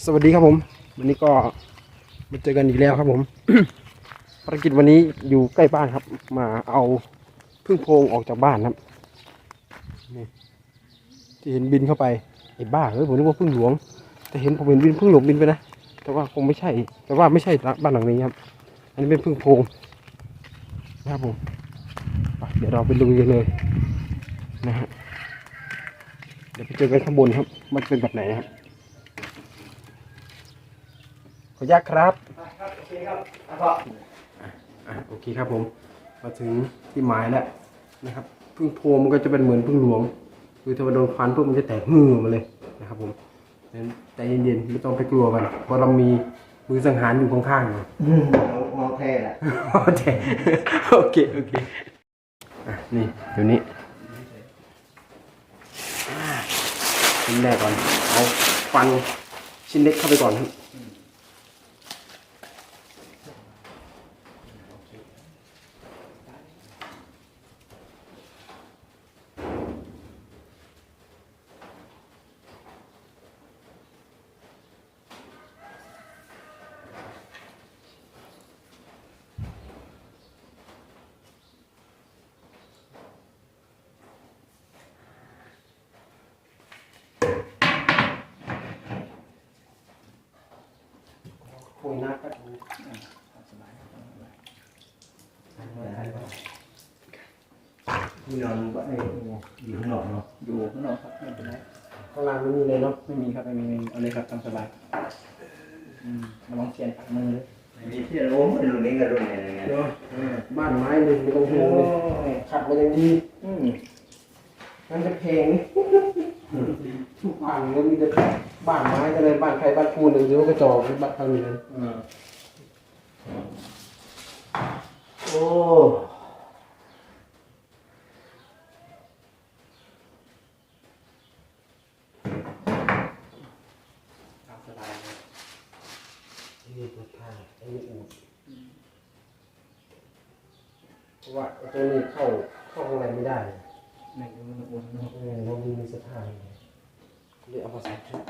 สวัสดีครับผม วันนี้ก็มาเจอกันอีกแล้วครับผม ภารกิจวันนี้อยู่ใกล้บ้านครับ มาเอาพึ่งโพงออกจากบ้านครับนี่ที่เห็นบินเข้าไปไอ้บ้าเอ้ยผมนึกว่าพึ่งหลวง แต่เห็นผมเห็นบินพึ่งหลวงบินไปนะแต่ว่าคงไม่ใช่ แต่ว่าไม่ใช่บ้านหลังนี้ครับ อันนี้เป็นพึ่งโพงนะครับผมเดี๋ยวเราไปลุยกันเลยนะฮะเดี๋ยวไปเจอกันข้างบนครับ มันเป็นแบบไหนนะครับ ข ออนุญาตครับอะโอเคครับผม มาถึงที่หมายแล้วนะครับพึ่งโพรงมันก็จะเป็นเหมือนพึ่งหลวง คือถ้ามันโดนฟันปุ๊บมันจะแตกหื้อออกมาเลยนะครับผมนั้นใจเย็นๆไม่ต้องไปกลัวมันเพราะเรามีมือสังหารอยู่ข้างๆอยู่มองแท้แหละโอเคโอเคโอเคอะนี่เดี๋ยวนี้อ่าชิ้นแรกก่อนเอาฟันชิ้นเล็กเข้าไปก่อนครับ คุยนักก็ที่นอนก็ได้อยู่ข้างนอกเนาะอยู่ข้างนอกครับไม่เป็นไรข้างล่างไม่มีเลยเนาะไม่มีครับไม่มีเอาเลยครับตามสบายอืมระวังเสียนปักมือเลยมีที่โน้มรุ่นนี้กับรุ่นไหนไงเนาะบ้านไม้หนึ่งไม่ต้องห่วงเลยขัดมาอย่างดีอืมนั่นจะเพลงทุกบ้านก็มีแต่ บ้านไม้ก็เลยบ้านใครบ้านปูนหนึ่งหรือว่ากระจอกหรือบ้านทางนี้นั้นโอ้สบายนี่ตัวท่าไอ้นี่อูดเพราะว่าตัวนี้เข้าเข้าข้างในไม่ได้ไม่รู้มันอ้วนเนอะเออเรามีมีสถานเรียเอาภาษาไทย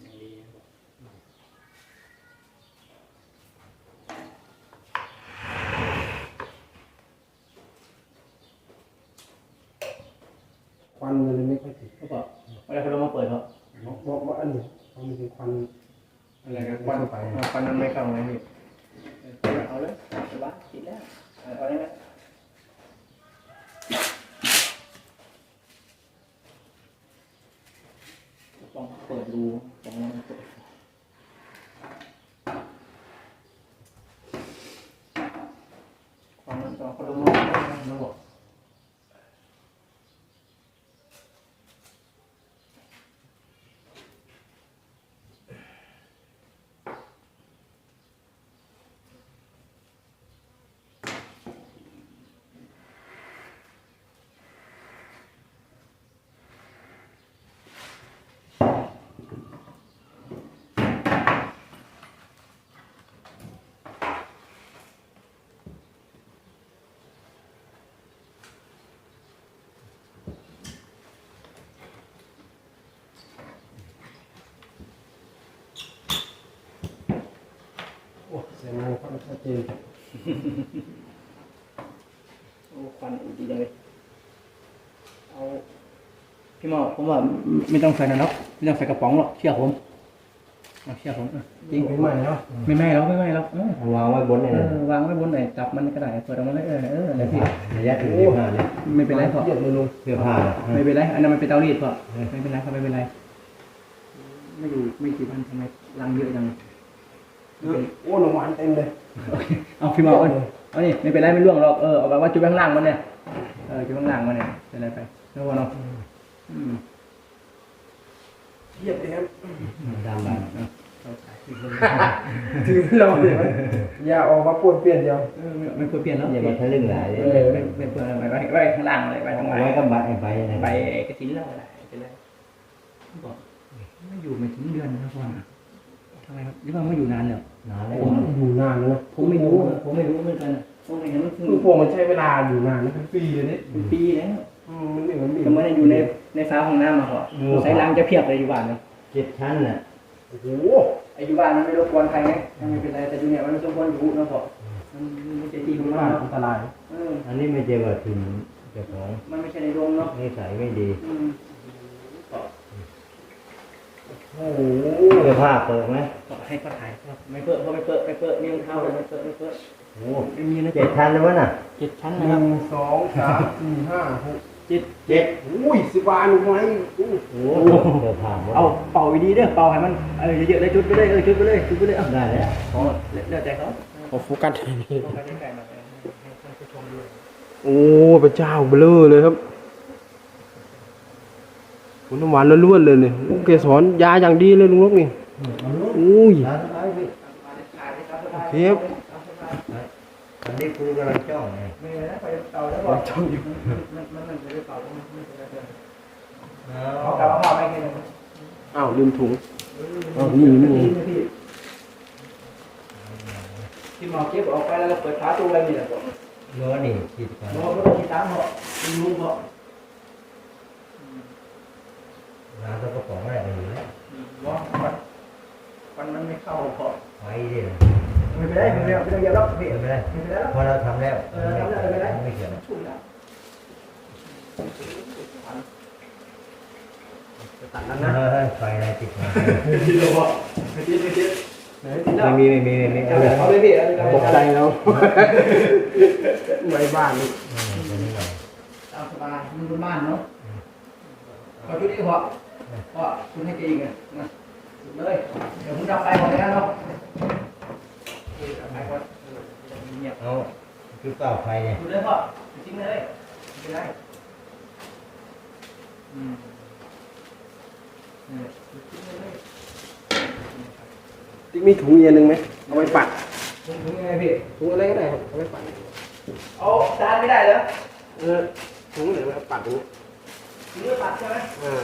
อย่างดีครับ ควันมันเลยไม่ค่อยติดเขาบอกเวลาเขาลงมาเปิดเขาบอกว่าอันนี้มันมีควันอะไรกันควันควันมันไม่เข้าไงพี่เอาเลยสบายติดแล้วเอาเอาได้ไหมต้องเปิดดูของมันเปิดความมันต้องเขาลงมาเขาบอก โอ้เสียงมันค่อนข้างชัดเจนโอ้ควันอุ่นดีเลยเอาพี่หมอผมว่าไม่ต้องใส่นะเนาะไม่ต้องใส่กระป๋องหรอกเชื่อผมเอาเชื่อผมอะจริงไม่ใหม่เนาะไม่ไหม้แล้วไม่ไหม้แล้วเออวางไว้บนนี่เออวางไว้บนไหนจับมันก็ได้เปิดออกมาเลยเออเอออะไรพี่ระยะถึงสิบห้าเนี่ยไม่เป็นไรพอเยียดเลยลุงเสื้อผ้าไม่เป็นไรอันนั้นมันเป็นเตารีดพอไม่เป็นไรครับไม่เป็นไรไม่อยู่ไม่กี่วันทำไมรังเยอะจังโอ้หนูหวานเต็มเลย เอาพี่หมอเอาเอานี่ไม่เป็นไรไม่ร่วงหรอก เออ เอาแบบว่าจุดข้างล่างมันเนี่ย เออจุดข้างล่างมันเนี่ยเป็นไรไปไม่ว่าเนาะอืมเยียดเลยครับตามบ้านเอาใส่ที่เลยถือเราเดี๋ยวอย่าออกมาปวนเปลี่ยนเดียวเออไม่ไม่ควรเปลี่ยนแล้วอย่ามาทะลึ่งหลายเออไม่ไม่ควรไว้ไว้ไว้ข้างล่างเลยไว้ข้างเอาล่างไว้กับใบใบอะไรใบกระถินแล้วอะไรเป็นไรบอกไม่อยู่ไม่ถึงเดือนนะพ่อ ทำไมครับหรือว่าไม่อยู่นานแล้วนานแล้ผมวอยู่นานแล้วนะผมไม่รู้ ผมไม่รู้เหมือนกันโอ้ยเห็นมันพึ่งพวงมันใช้เวลาอยู่นานนะเป็นปีเลยเนี่ยเป็นปีแล้วอืมมันไม่เหมือนมีแต่มันอยู่ในในฟ้าห้องน้ำมาเหรอใช้ล้างจะเพียบเลยอยู่บ้านเนาะเจ็ดชั้นน่ะโอ้โหไอ้อยู่บ้านมันไม่รบกวนใครไงไม่เป็นไรแต่อยู่เนี่ยมันไม่รบกวนอยู่เนาะพอมันไม่ใช่ที่ของบ้าบ้านนอันตรายเอออันนี้ไม่เจอว่าถึงเจ้าของมันไม่ใช่ในโรงเนาะนิสัยไม่ดีอืม โอ้โหเสื้อผ้าเปิดไหมก็ให้เขาถ่ายครับไม่เปิดเพราะไม่เปิดไม่เปิดนี่รองเท้าเลยไม่เปิดไม่เปิดโอ้ไม่มีนะเจ็ดชั้นเลยวะน่ะเจ็ดชั้นหนะครับนึ่งสองสามสี่ห้าหกเจ็ดเจ็ดอุ้ยสิบวานไหมอู้โอ้เสื้อผ้าหมดเอาเป่าดีๆเด้อเป่าให้มันเออเยอะๆเลยจุดไปเลยเออจุดไปเลยจุดไปเลยเอาได้แล้วอ๋อแล้วแต่เขาขอโฟกัส ต้องการใกล้ๆมาให้ท่านผู้ชมดูโอ้พระเจ้าเบลอเลยครับ ผลน้ำหวานล้วนๆเลยเนี่ยโอ้เกสรยาอย่างดีเลยลุงนกนี่เอาลูกอุ้ยร้านอะไรพี่เทียบอันนี้ครูกำลังจ้องไงไม่เลยนะไปเป่าแล้วบอกมันมันมันจะได้เป่ามันไม่เป็นไรเลยเขากลับมาเป่าไม่แค่นี้อ้าวลืมถุงอ้าวนี่นี่พี่ที่หมอเก็บออกไปแล้วก็เปิดฝาตู้ไว้นี่แหละบอกเนื้อนี่จิตกันหมอก็ต้องคิดตามเหรอคุณลุงเหรอ ร้า นตัวกระป๋องอะไรกันอยู่แล้วว่ามันมันไม่เข้าพอไว้ดิไม่เป็นไรไม่เป็นไรไม่ต้องยอมรับพี่ไม่เป็นไรไม่เป็นไรแล้วพอเราทำแล้วเออทำแล้วไม่เป็นไรไม่เขียนถูกแล้วตัดแล้วเอนะอไฟอะไรติดมาทีเดียวพอไม่ติดไม่ติดไม่ติดแล้วไม่มีไม่มีไม่มีเอาเอาเลเลยยเอาเลยพี่เอาเลยตกใจแล้วไว้บ้านนี่อืมตัวนี้หน่อยตามสบายมันเป็นบ้านเนาะขอชุดนี้พอ พอคุณให้แกอีกอะนะสุดเลย เดี๋ยวผมดับไฟก่อนเลยนะเนาะดับไฟก่อนเงียบเอาคือเปล่าไฟเนี่ยดูเลยพ่อทิ้งเลยไม่เป็นไรอืมเนี่ยทิ้งเลยติ๊กมีถุงเย็นหนึ่งไหมเอาไว้ปัดถุงถุงยังไงพี่ถุงอะไรก็ได้ครับเอาไว้ปัดเอาจานไม่ได้เหรอเออถุงไหนไว้ปัดตรงนี้ถุงเลือดปัดใช่ไหมอ่า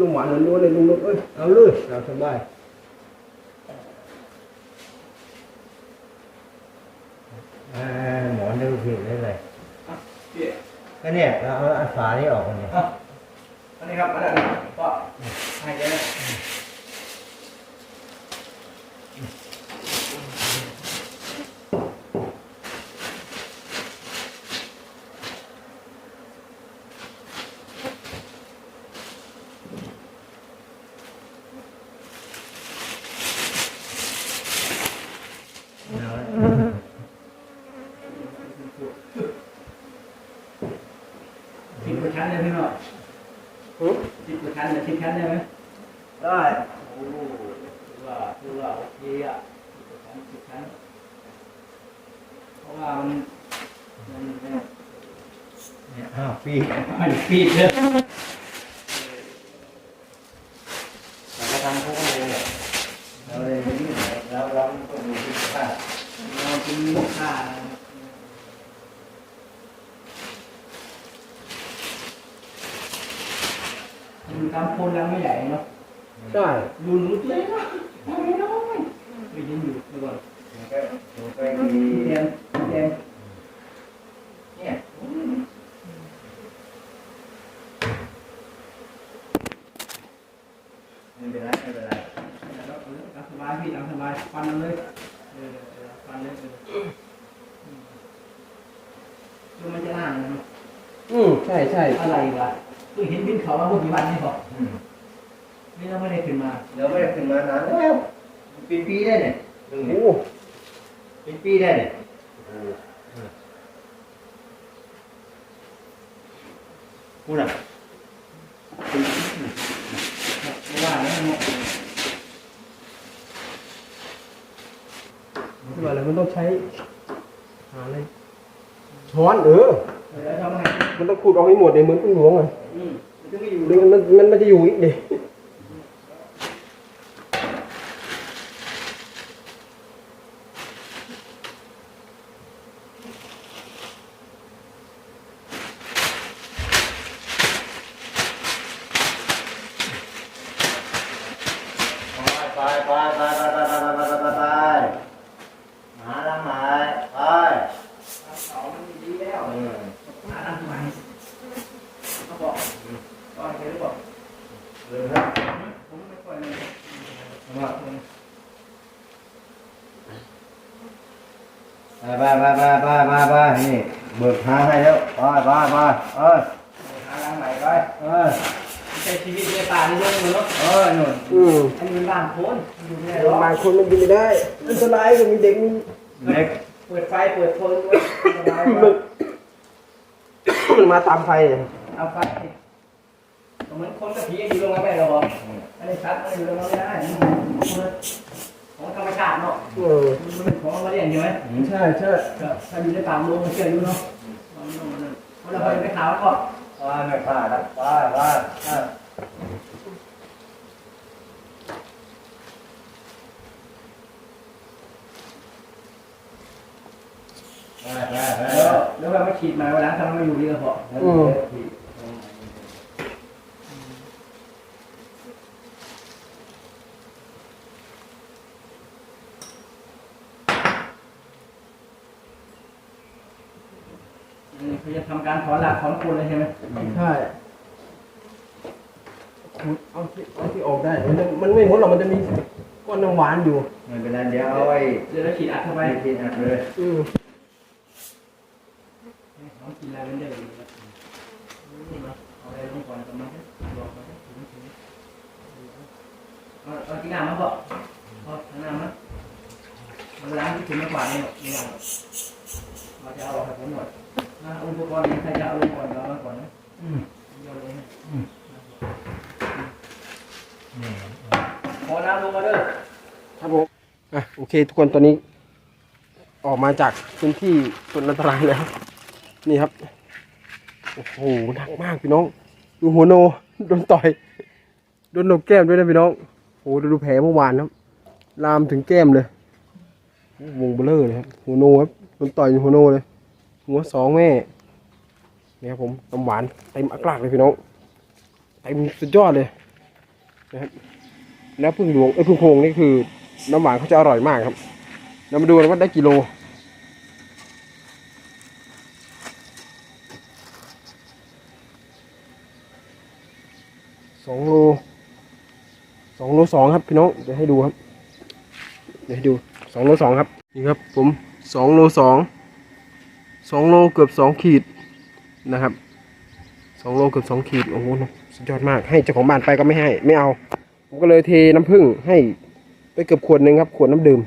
ลุงหวานล้วนๆเลยลุงนกเอ้ยเอาเลยเราสบายอ่าหมอนดูผิวได้เลยอะพี่ก็เนี่ยเราเอาอันฝานี้ออกกันเนี่ยอะอันนี้ครับอันนี้ก็ให้เยอะ สิบกว่าชั้นเลยพี่น้องหึสิบกว่าชั้นเลยสิบชั้นได้ไหมได้โอ้ถือว่าถือว่าโอเคอะสิบกว่าชั้นสิบชั้นเพราะว่ามันมันเนี่ยเนี่ยอ้าวปีมันปีดเลยแต่ละทางเขาก็เลยเราเลยนี่เราเราต้องดูที่ป้าเราเป็นลูกค้า มันทำโคนรังไม่ใหญ่เนาะใช่ดูหนูตัวเล็กนะไม่น้อยไม่ยินอยู่เมื่อก่อนดูไปมีเรียนเรียนเนี่ยไม่เป็นไรไม่เป็นไรตามสบายพี่ตามสบายฟันมันเลยเออเออฟันเลยเออดูมันจะน่าเนาะอืมใช่ใช่อะไรวะ เพิ่งเห็นบินเขามาพวกกี่วันนี่พออืมนี่เราไม่ได้ขึ้นมาเราไม่ได้ขึ้นมานานแล้วเป็นปีได้เนี่ยตรงโอ้นี้เป็นปีได้เนี่ยพูดอะไม่ว่าเนี่ยมันที่ว่าอะไรมันต้องใช้หาอะไรช้อนเออเดี๋ยวทำไงมันต้องขูดออกให้หมดเลยเหมือนพึ่งหลวงเลยอื มันจะไมันมันจะอยู่อีกดิ เด็กมีเล็กเปิดไฟเปิดโทนไว้สบายมันไว้มันมาตามไฟเลยเอาไฟเหมือนคนกับผีอยู่โรงงานไม่หรอกอันนี้ชัดมันอยู่โรงงานไม่ได้ของธรรมชาติเนาะเออมันเป็นของมาเรียนใช่ไหมใช่ใช่ถ้าอยู่ในป่าโมมันเชื่ออยู่เนาะเราไปไปขาวก็ไปไม่พลาดครับไปไปไปไปไปไป แล้วแล้วเราไม่ฉีดมาเวลาทำมาอยู่ดีก็พออืมคือจะทำการถอนหลักถอนโคนเลยใช่ไหมใช่เอาที่เอาที่ออกได้ มันมันไม่หมดหรอกมันจะมีก้อนน้ำหวานอยู่ ไม่เป็นไรเดี๋ยวเอาไว้เดี๋ยวเราฉีดอัดเข้าไปไปกินอัดเลย อืม น้องกินอะไรเป็นเดิมเอาอะไรลงก่อนกำลังบอกมาถึงถึงเอาเอากินน้ำมั้งพ่อพ่อทานน้ำมั้งมันล้างที่ถึงม่กว่านี่หรอกไม่ได้หรอกเราจะเอาให้ผมหมดนะอุปกรณ์นี้ใครจะเอาลงก่อนเรามาก่อนนะอืมโยนเลยนะขอน้ำลงมาเด้อครับผมอะโอเค ทุกคนตอนนี้ออกมาจากพื้นที่ส่วนอันตรายแล้ว นี่ครับ โอ้โหหนักมากพี่น้อง ดูหัวโนโดนต่อย โดนหนกแก้มด้วยนะพี่น้อง โอ้โหดูแผลเมื่อวานครับ ลามถึงแก้มเลย วงเบลเลอร์เลยครับ หัวโนครับ โดนต่อยหัวโนเลย หัวสองแม่ นี่ครับผมน้ำหวานเต็มอักลากเลยพี่น้อง เต็มสุดยอดเลยนะครับ แล้วพึ่งหลวง เอ้ยพึ่งโพงนี่คือ น้ำหวานเขาจะอร่อยมากครับ เรามาดูกันว่าได้กี่โล สองโลสองโลสองครับพี่น้องเดี๋ยวให้ดูครับ เดี๋ยวให้ดูสองโลสองครับนี่ครับผมสองโลสองสองโลเกือบสองขีดนะครับสองโลเกือบสองขีดโอ้โหสุดยอดมาก ให้เจ้าของบ้านไปก็ไม่ให้ไม่เอาผมก็เลยเทน้ำผึ้งให้ไปเกือบขวดหนึ่งครับขวดน้ำดื่ม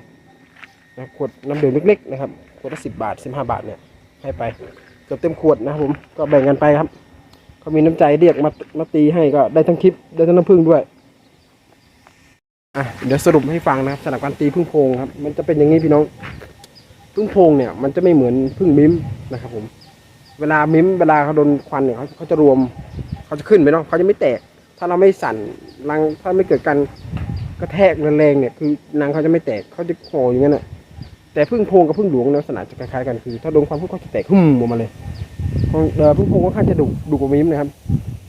นะขวดน้ำดื่มเล็กๆนะครับขวดละสิบบาทสิบห้าบาทเนี่ยให้ไปเกือบเต็มขวดนะครับผมก็แบ่งกันไปครับ เขามีน้ำใจเรียกมามาตีให้ก็ได้ทั้งคลิปได้ทั้งน้ำผึ้งด้วยอะเดี๋ยวสรุปให้ฟังนะครับสำหรับการตีพึ่งโพงครับ มันจะเป็นอย่างนี้พี่น้อง พึ่งโพงเนี่ย มันจะไม่เหมือนพึ่งมิ้มนะครับ ผม เวลามิ้มเวลาเขาโดนควันเนี่ยเขาเขาจะรวมเขาจะขึ้นไปเนาะเขาจะไม่แตก ถ้าเราไม่สั่นรังถ้าไม่เกิดการกระแทกแรงๆเนี่ย คือรังเขาจะไม่แตกเขาจะห่ออย่างนั้นแหละ แต่พึ่งโพงกับพึ่งหลวงเนี่ยลักษณะจะคล้ายๆกันคือ ถ้าโดนความพึ่งเขาจะแตกหุ่มออกมาเลยของเออพึ่งโพรงค่อนข้างจะดุดุกว่ามิ้มนะครับ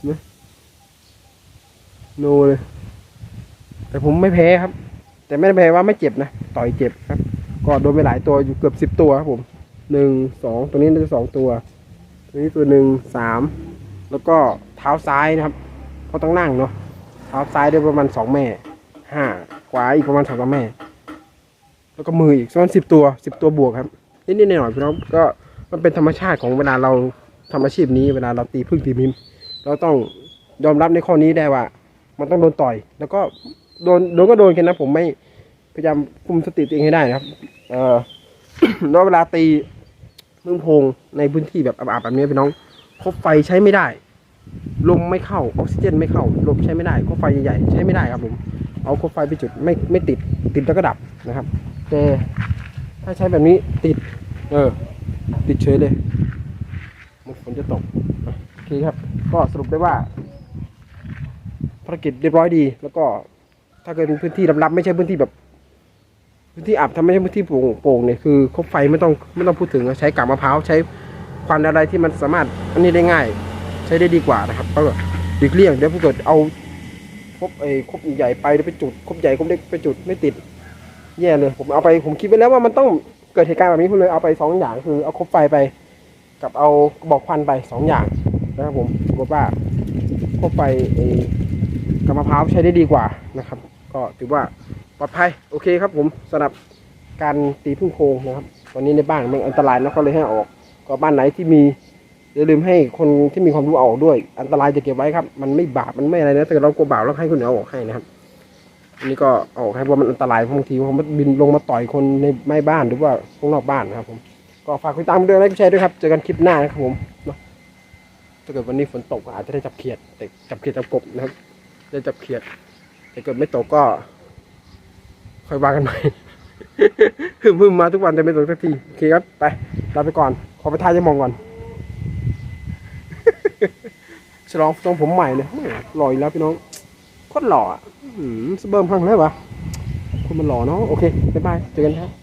นะโนเลย แต่ผมไม่แพ้ครับ แต่ไม่ได้แพ้ว่าไม่เจ็บนะต่อยเจ็บครับ ก็โดนไปหลายตัวอยู่เกือบสิบตัวครับผมหนึ่งสองตัวนี้น่าจะสองตัวตัวนี้ตัวหนึ่งสามแล้วก็เท้าซ้ายนะครับเขาต้องนั่งเนาะเท้าซ้ายได้ประมาณสองแม่ห้าขวาอีกประมาณสองสามแม่ แล้วก็มืออีกประมาณสิบตัวสิบตัวบวกครับนิดๆหน่อยๆพี่น้องก็มันเป็นธรรมชาติของเวลาเราทำอาชีพนี้เวลาเราตีพึ่งตีมิมเราต้องยอมรับในข้อนี้ได้ว่า มันต้องโดนต่อย แล้วก็โดนโดนก็โดนกันนะผมไม่พยายามคุมสติตัวเองให้ได้นะครับ เออแล้วเวลาตีพึ่งพงในพื้นที่แบบอาบๆแบบนี้พี่น้องคบไฟใช้ไม่ได้ลมไม่เข้าออกซิเจนไม่เข้าลมใช้ไม่ได้คมไฟใหญ่ๆใช้ไม่ได้ครับผม เอาโคมไฟไปจุดไม่ไม่ติดติดแล้วก็ดับนะครับ แต่ถ้าใช้แบบนี้ติด เออ ติดเฉยเลยมันฝนจะตกโอเคครับ ก็สรุปได้ว่าภารกิจเรียบร้อยดี แล้วก็ถ้าเกิดเป็นพื้นที่ลับๆไม่ใช่พื้นที่แบบ พื้นที่อับทำไม่ใช่พื้นที่โปร่งโปงเนี่ยคือคบไฟไม่ต้องไม่ต้องพูดถึงใช้กากมะพร้าวใช้ควันอะไรที่มันสามารถอันนี้ได้ง่าย ใช้ได้ดีกว่านะครับก็หลีกเลี่ยงเดี๋ยวถ้าเกิดเอา ครบไอ้ครบใหญ่ไปไปจุดครบใหญ่ครบเล็กไปจุดไม่ติด แย่เลย ผมเอาไปผมคิดไว้แล้วว่ามันต้องเกิดเหตุการณ์แบบนี้ผมเลยเอาไปสองอย่างคือเอาคบไฟไป กับเอาบอกควันไปสองอย่างนะครับผมปรากฏว่าคบไฟเอ่อกับมะพร้าวใช้ได้ดีกว่านะครับ ก็ถือว่าปลอดภัยโอเคครับ ผมสำหรับการตีพึ่งโพงนะครับวันนี้ในบ้านมันอันตรายนะก็เลยให้ออก ก็บ้านไหนที่มี อย่าลืมให้คนที่มีความรู้เอาออกด้วย อันตรายจะเก็บไว้ครับ มันไม่บาปมันไม่อะไรนะแต่เรากลัวบาปแล้วให้คนอื่นเอาออกให้นะครับอันนี้ก็เอาอกให้เพราะมันอันตรายบางทีเขาบินลงมาต่อยคนในไม่บ้านหรือว่าข้างนอกบ้านนะครับ ผม ก็ฝากติดตามด้วยไลค์กดแชร์ด้วยครับ เจอกันคลิปหน้านะครับผมเนาะถ้าเกิดวันนี้ฝนตกก็อาจจะได้จับเขียด แต่จับเขียดจับกบนะครับ ได้จับเขียด แต่เกิดไม่ตกก็ค่อยว่ากันใหม่หึมหึมมาทุกวันแต่ไม่ตกสักทีโอเคครับไปลาไปก่อน ขอไปทายยายมองก่อน ฉลองทรงผมใหม่เลยหล่ออีกแล้วพี่น้องโคตรหล่ออะอื้อหือสเบิ่มพังเลยวะคนมันหล่อเนาะโอเคบ๊ายบายเจอกันครับ